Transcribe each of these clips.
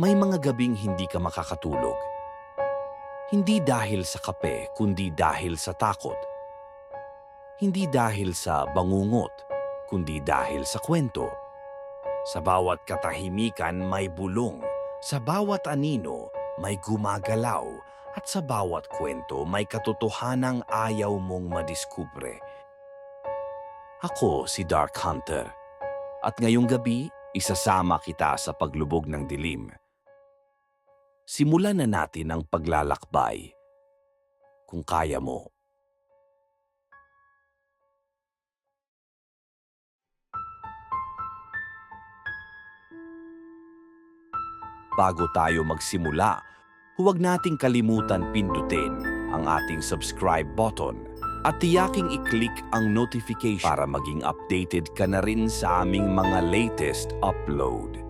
May mga gabing hindi ka makakatulog. Hindi dahil sa kape, kundi dahil sa takot. Hindi dahil sa bangungot, kundi dahil sa kwento. Sa bawat katahimikan may bulong, sa bawat anino may gumagalaw, at sa bawat kwento may katotohanang ayaw mong madiskubre. Ako si Dark Hunter, at ngayong gabi isasama kita sa paglubog ng dilim. Simulan na natin ang paglalakbay. Kung kaya mo. Bago tayo magsimula, huwag nating kalimutan pindutin ang ating subscribe button at tiyaking i-click ang notification para maging updated ka na rin sa aming mga latest upload.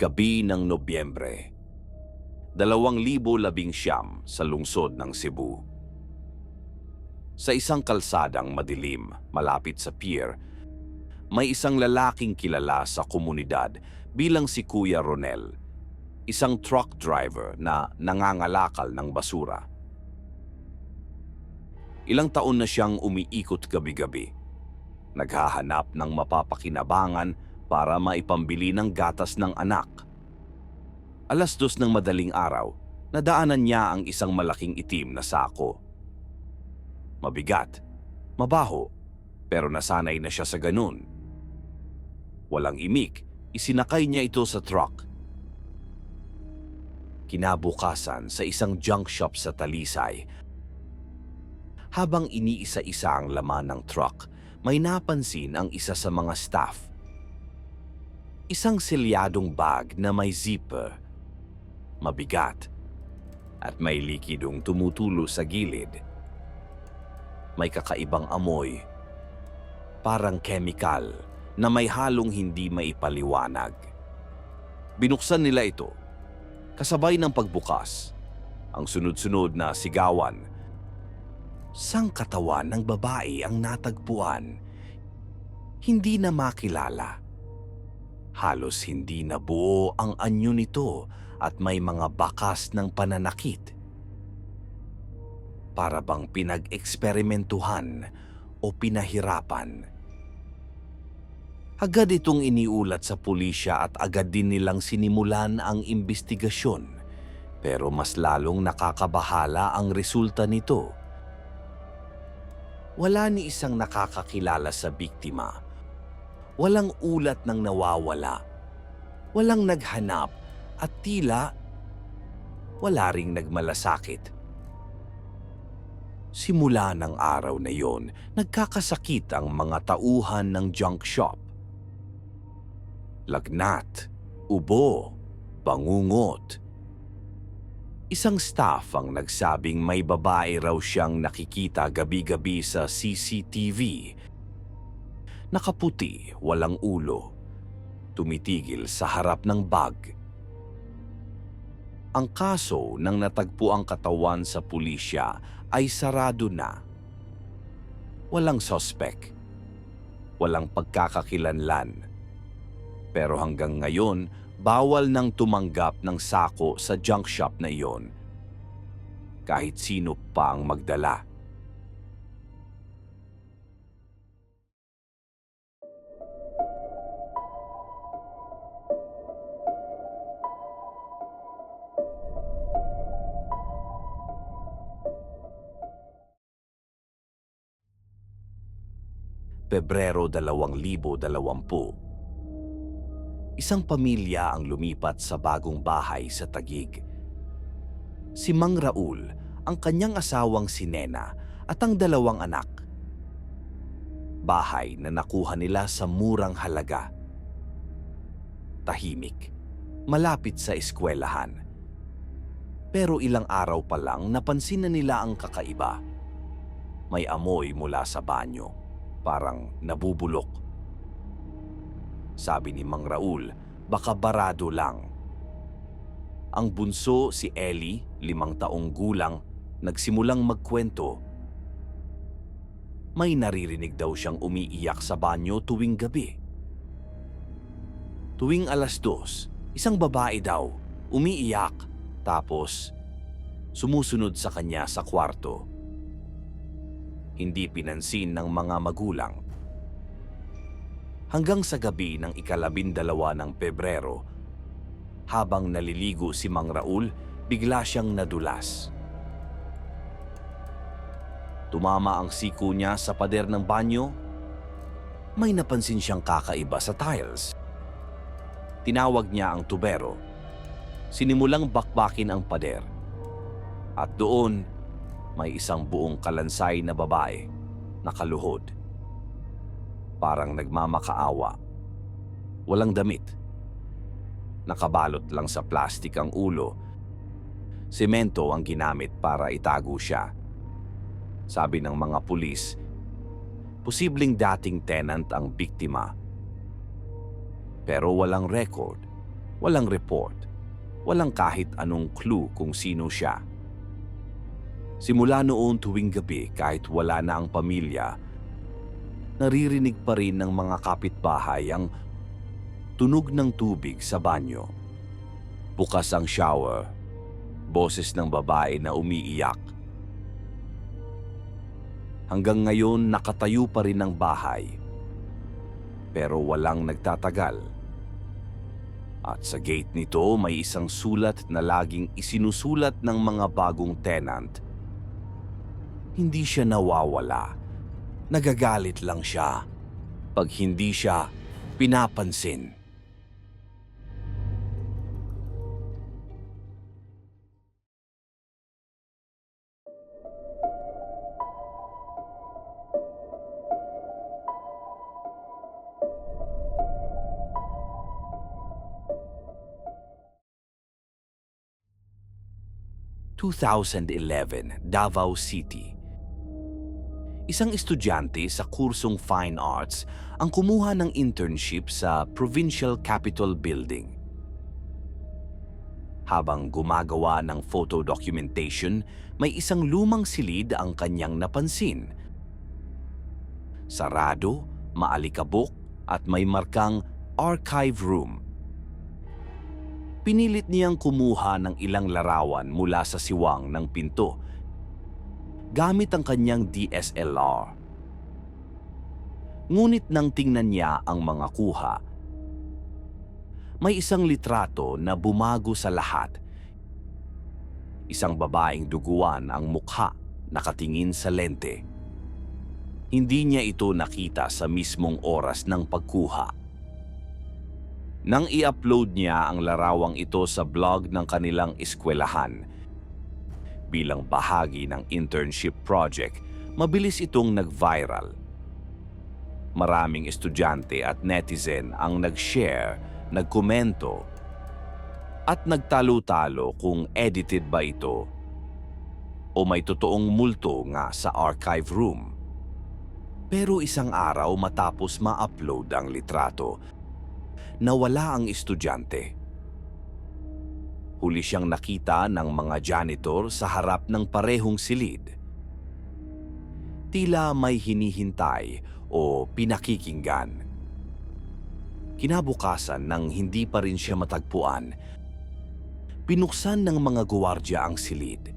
Gabi ng Nobyembre, 2019 sa lungsod ng Cebu. Sa isang kalsadang madilim malapit sa pier, may isang lalaking kilala sa komunidad bilang si Kuya Ronel, isang truck driver na nangangalakal ng basura. Ilang taon na siyang umiikot gabi-gabi, naghahanap ng mapapakinabangan para maipambili ng gatas ng anak. Alas dos ng madaling araw, nadaanan niya ang isang malaking itim na sako. Mabigat, mabaho, pero nasanay na siya sa ganun. Walang imik, isinakay niya ito sa truck. Kinabukasan sa isang junk shop sa Talisay, habang iniisa-isa ang laman ng truck, may napansin ang isa sa mga staff isang selyadong bag na may zipper, mabigat, at may likidong tumutulo sa gilid. May kakaibang amoy, parang chemical na may halong hindi maipaliwanag. Binuksan nila ito, kasabay ng pagbukas, ang sunod-sunod na sigawan. Sang katawan ng babae ang natagpuan, hindi na makilala Halos hindi na buo ang anyo nito at may mga bakas ng pananakit. Para bang pinag-eksperimentuhan o pinahirapan. Agad itong iniulat sa pulisya at agad din nilang sinimulan ang imbestigasyon. Pero mas lalong nakakabahala ang resulta nito. Wala ni isang nakakakilala sa biktima Walang ulat ng nawawala. Walang naghanap at tila wala ring nagmalasakit. Simula ng araw na yon, nagkakasakit ang mga tauhan ng junk shop. Lagnat, ubo, bangungot. Isang staff ang nagsabing may babae raw siyang nakikita gabi-gabi sa CCTV nakaputi, walang ulo, tumitigil sa harap ng bag. Ang kaso ng natagpo ang katawan sa pulisya ay sarado na. Walang sospek, walang pagkakakilanlan. Pero hanggang ngayon, bawal nang tumanggap ng sako sa junk shop na iyon. Kahit sino pa ang magdala. Pebrero 2020. Isang pamilya ang lumipat sa bagong bahay sa Tagig. Si Mang Raul, ang kanyang asawang si Nena at ang dalawang anak. Bahay na nakuha nila sa murang halaga. Tahimik, malapit sa eskwelahan. Pero ilang araw pa lang napansin na nila ang kakaiba. may amoy mula sa banyo. Parang nabubulok. Sabi ni Mang Raul, baka barado lang. Ang bunso si Ellie, limang taong gulang, nagsimulang magkwento. May naririnig daw siyang umiiyak sa banyo tuwing gabi. Tuwing alas dos, isang babae daw, umiiyak, tapos sumusunod sa kanya sa kwarto. Hindi pinansin ng mga magulang. Hanggang sa gabi ng ikalabindalawa ng Pebrero, habang naliligo si Mang Raul, bigla siyang nadulas. Tumama ang siko niya sa pader ng banyo. May napansin siyang kakaiba sa tiles. Tinawag niya ang tubero. Sinimulang bakbakin ang pader. At doon, may isang buong kalansay na babae, nakaluhod. Parang nagmamakaawa. Walang damit. Nakabalot lang sa plastik ang ulo. Semento ang ginamit para itago siya. Sabi ng mga pulis, posibleng dating tenant ang biktima. Pero walang record, walang report, walang kahit anong clue kung sino siya. Simula noon tuwing gabi kahit wala na ang pamilya, naririnig pa rin ng mga kapitbahay ang tunog ng tubig sa banyo. Bukas ang shower, boses ng babae na umiiyak. Hanggang ngayon nakatayo pa rin ang bahay. Pero walang nagtatagal. At sa gate nito may isang sulat na laging isinusulat ng mga bagong tenant. Hindi siya nawawala. Nagagalit lang siya pag hindi siya pinapansin. ...2011, Davao City. Isang estudyante sa kursong Fine Arts ang kumuha ng internship sa Provincial Capitol Building. Habang gumagawa ng photo documentation, may isang lumang silid ang kanyang napansin. Sarado, maalikabok at may markang archive room. Pinilit niyang kumuha ng ilang larawan mula sa siwang ng pinto gamit ang kanyang DSLR. Ngunit nang tingnan niya ang mga kuha, may isang litrato na bumago sa lahat. Isang babaeng duguan ang mukha nakatingin sa lente. Hindi niya ito nakita sa mismong oras ng pagkuha. Nang i-upload niya ang larawang ito sa blog ng kanilang eskwelahan, bilang bahagi ng internship project, mabilis itong nag-viral. Maraming estudyante at netizen ang nag-share, nagkomento, at nagtalo-talo kung edited ba ito o may totoong multo nga sa archive room. Pero isang araw matapos ma-upload ang litrato, nawala ang estudyante. Huli siyang nakita ng mga janitor sa harap ng parehong silid. Tila may hinihintay o pinakikinggan. Kinabukasan nang hindi pa rin siya matagpuan, pinuksan ng mga guwardya ang silid.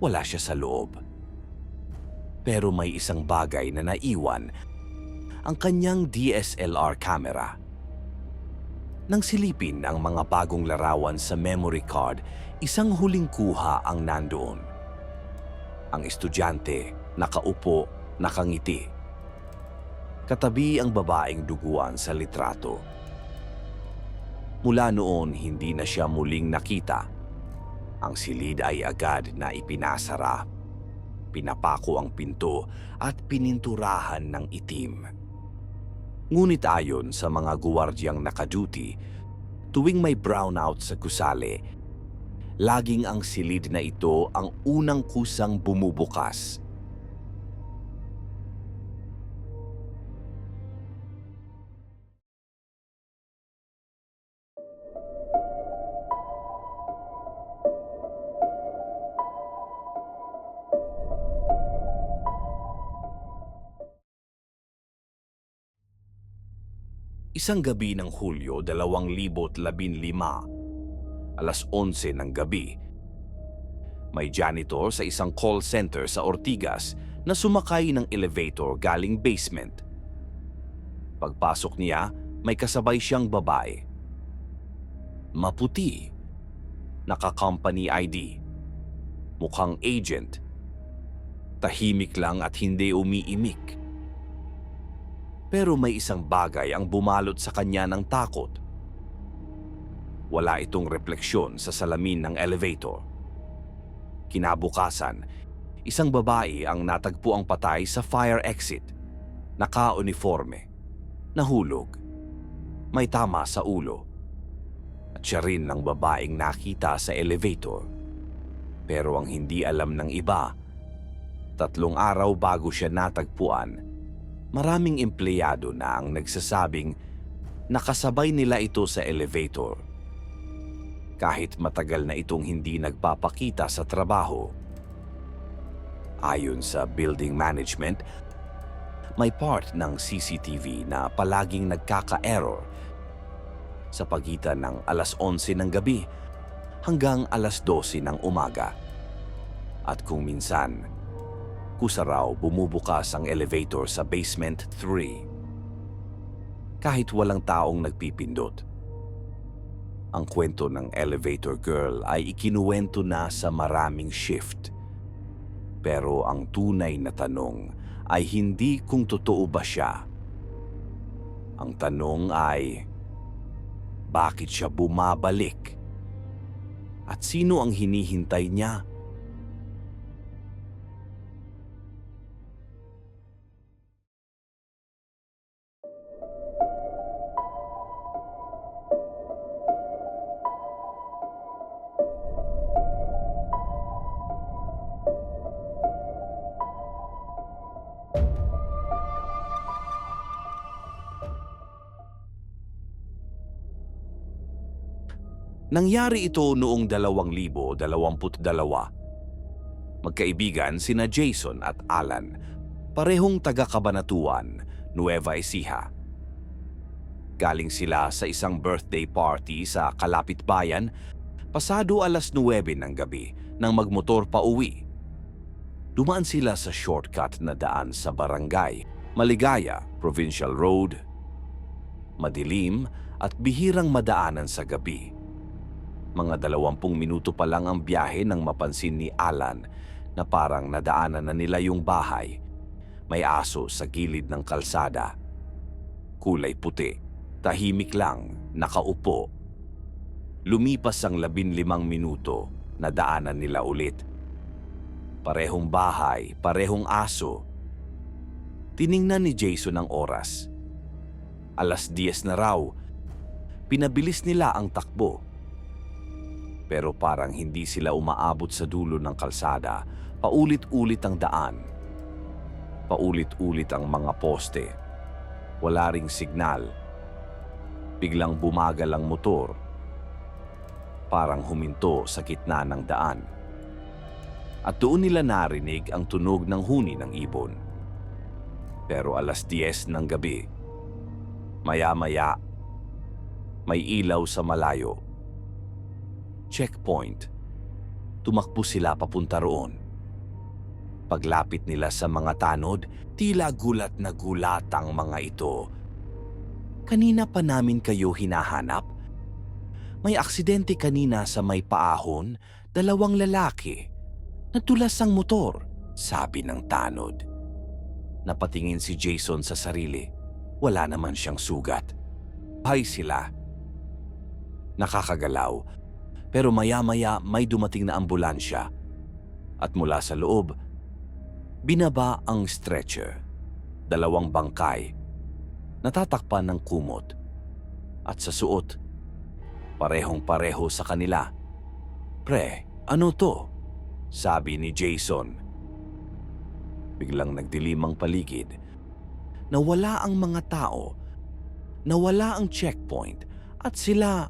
Wala siya sa loob. Pero may isang bagay na naiwan, ang kanyang DSLR camera. Nang silipin ang mga bagong larawan sa memory card, isang huling kuha ang nandoon. Ang estudyante, nakaupo, nakangiti. Katabi ang babaeng duguan sa litrato. Mula noon, hindi na siya muling nakita. Ang silid ay agad na ipinasara. Pinapako ang pinto at pininturahan ng itim. Ngunit ayon sa mga guwardyang nakaduty, tuwing may brownout sa gusali, laging ang silid na ito ang unang kusang bumubukas. Isang gabi ng Hulyo 2015, alas 11 ng gabi, may janitor sa isang call center sa Ortigas na sumakay ng elevator galing basement. Pagpasok niya, may kasabay siyang babae. Maputi. Naka-company ID. Mukhang agent. Tahimik lang at hindi umiimik. Pero may isang bagay ang bumalot sa kanya ng takot. Wala itong refleksyon sa salamin ng elevator. Kinabukasan, isang babae ang natagpo ang patay sa fire exit. Naka-uniforme. Nahulog. May tama sa ulo. At siya rin ang babaeng nakita sa elevator. Pero ang hindi alam ng iba, tatlong araw bago siya natagpuan, maraming empleyado na ang nagsasabing nakasabay nila ito sa elevator. Kahit matagal na itong hindi nagpapakita sa trabaho. Ayon sa building management, may part ng CCTV na palaging nagkaka-error sa pagitan ng alas 11 ng gabi hanggang alas 12 ng umaga. At kung minsan, kusa raw bumubukas ang elevator sa basement 3. Kahit walang taong nagpipindot. Ang kwento ng elevator girl ay ikinuwento na sa maraming shift. Pero ang tunay na tanong ay hindi kung totoo ba siya. Ang tanong ay, bakit siya bumabalik? At sino ang hinihintay niya? Nangyari ito noong 2022. Magkaibigan sina Jason at Alan, parehong taga-Kabanatuan, Nueva Ecija. Galing sila sa isang birthday party sa Kalapit Bayan, pasado alas 9 ng gabi nang magmotor pa uwi. Dumaan sila sa shortcut na daan sa barangay, Maligaya, Provincial Road. Madilim at bihirang madaanan sa gabi. Mga dalawampung minuto pa lang ang biyahe nang mapansin ni Alan na parang nadaanan na nila yung bahay. May aso sa gilid ng kalsada. Kulay puti, tahimik lang, nakaupo. Lumipas ang labinlimang minuto, nadaanan nila ulit. Parehong bahay, parehong aso. Tiningnan ni Jason ang oras. Alas 10 na raw. Pinabilis nila ang takbo pero parang hindi sila umaabot sa dulo ng kalsada. Paulit-ulit ang daan. Paulit-ulit ang mga poste. Wala ring signal. Biglang bumagal ang motor. Parang huminto sa gitna ng daan. At doon nila narinig ang tunog ng huni ng ibon. Pero alas 10 ng gabi, maya-maya, may ilaw sa malayo checkpoint. Tumakbo sila papunta roon. Paglapit nila sa mga tanod, tila gulat na gulat ang mga ito. Kanina pa namin kayo hinahanap? May aksidente kanina sa may paahon, dalawang lalaki. Natulas ang motor, sabi ng tanod. Napatingin si Jason sa sarili. Wala naman siyang sugat. Hay sila. Nakakagalaw pero maya-maya may dumating na ambulansya at mula sa loob, binaba ang stretcher, dalawang bangkay, natatakpan ng kumot at sa suot, parehong pareho sa kanila. Pre, ano to? Sabi ni Jason. Biglang nagdilim ang paligid. Nawala ang mga tao. Nawala ang checkpoint at sila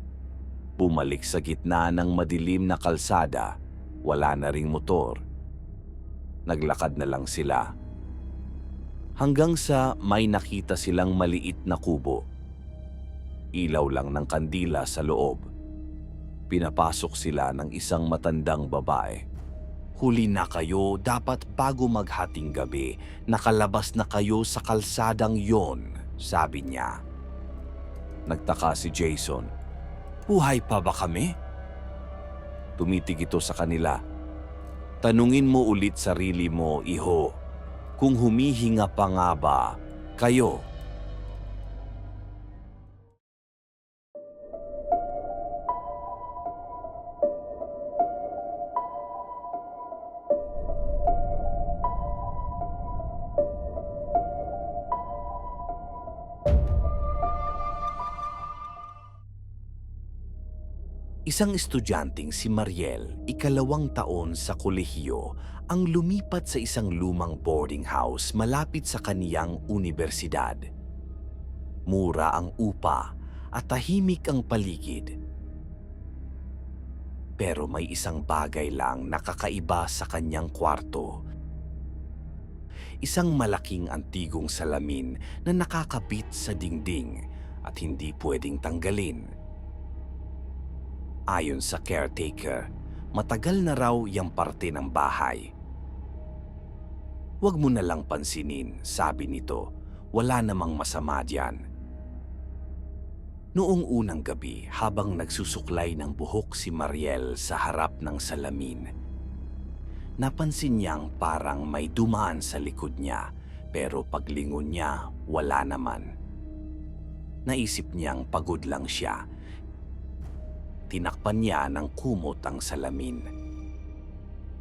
Bumalik sa gitna ng madilim na kalsada, wala na ring motor. Naglakad na lang sila. Hanggang sa may nakita silang maliit na kubo. Ilaw lang ng kandila sa loob. Pinapasok sila ng isang matandang babae. Huli na kayo, dapat bago maghating gabi, nakalabas na kayo sa kalsadang yon, sabi niya. Nagtaka si Jason. Buhay pa ba kami? Tumitig ito sa kanila. Tanungin mo ulit sarili mo, iho, kung humihinga pa nga ba kayo. Isang estudyanteng si Mariel, ikalawang taon sa kolehiyo, ang lumipat sa isang lumang boarding house malapit sa kaniyang universidad. Mura ang upa at tahimik ang paligid. Pero may isang bagay lang nakakaiba sa kanyang kwarto. Isang malaking antigong salamin na nakakabit sa dingding at hindi pwedeng tanggalin. Ayon sa caretaker, matagal na raw yung parte ng bahay. Huwag mo na lang pansinin, sabi nito. Wala namang masama diyan. Noong unang gabi, habang nagsusuklay ng buhok si Mariel sa harap ng salamin, napansin niyang parang may dumaan sa likod niya pero paglingon niya, wala naman. Naisip niyang pagod lang siya tinakpan niya ng kumot ang salamin.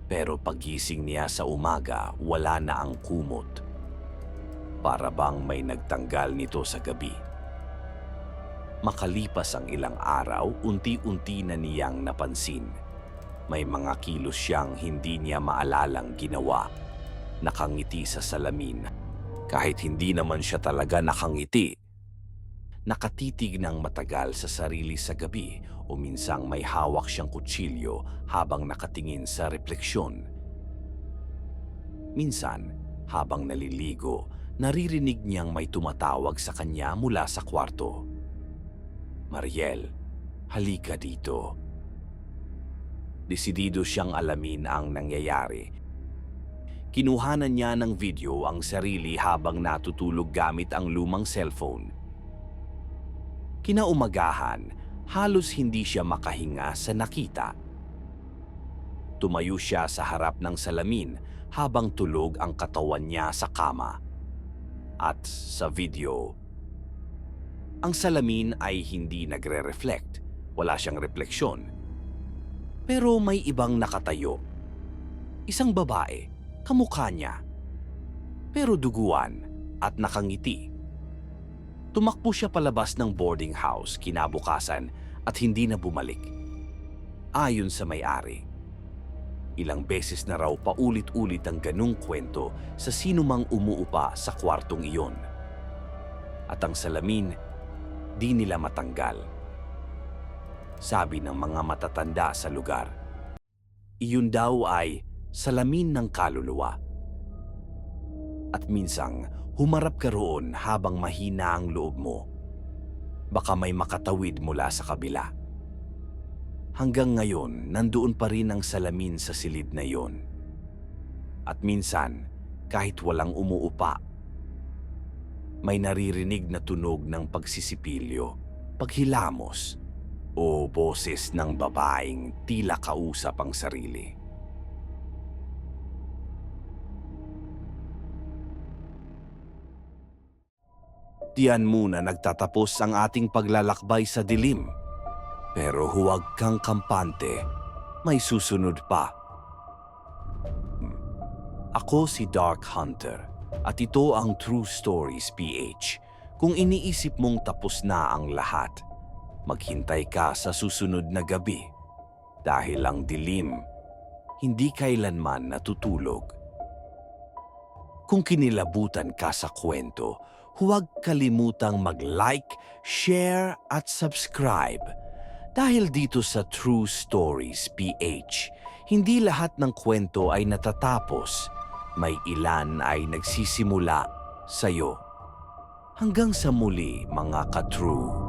Pero pagising niya sa umaga, wala na ang kumot. Para bang may nagtanggal nito sa gabi. Makalipas ang ilang araw, unti-unti na niyang napansin. May mga kilos siyang hindi niya maalalang ginawa. Nakangiti sa salamin. Kahit hindi naman siya talaga nakangiti, nakatitig ng matagal sa sarili sa gabi o minsang may hawak siyang kutsilyo habang nakatingin sa refleksyon. Minsan, habang naliligo, naririnig niyang may tumatawag sa kanya mula sa kwarto. Mariel, halika dito. Desidido siyang alamin ang nangyayari. Kinuhanan niya ng video ang sarili habang natutulog gamit ang lumang cellphone. Kinaumagahan, halos hindi siya makahinga sa nakita. Tumayo siya sa harap ng salamin habang tulog ang katawan niya sa kama. At sa video, ang salamin ay hindi nagre-reflect. Wala siyang refleksyon. Pero may ibang nakatayo. Isang babae, kamukha niya. Pero duguan at nakangiti. Tumakbo siya palabas ng boarding house kinabukasan at hindi na bumalik. Ayon sa may-ari, ilang beses na raw paulit-ulit ang ganung kwento sa sinumang umuupa sa kwartong iyon. At ang salamin, di nila matanggal. Sabi ng mga matatanda sa lugar, iyon daw ay salamin ng kaluluwa. At minsang humarap ka roon habang mahina ang loob mo. Baka may makatawid mula sa kabila. Hanggang ngayon, nandoon pa rin ang salamin sa silid na yon. At minsan, kahit walang umuupa, may naririnig na tunog ng pagsisipilyo, paghilamos, o boses ng babaeng tila kausap ang sarili. Diyan muna nagtatapos ang ating paglalakbay sa dilim. Pero huwag kang kampante, may susunod pa. Ako si Dark Hunter at ito ang True Stories PH. Kung iniisip mong tapos na ang lahat, maghintay ka sa susunod na gabi dahil ang dilim hindi kailanman natutulog. Kung kinilabutan ka sa kwento, huwag kalimutang mag-like, share at subscribe. Dahil dito sa True Stories PH, hindi lahat ng kwento ay natatapos. May ilan ay nagsisimula sa'yo. Hanggang sa muli mga ka-true.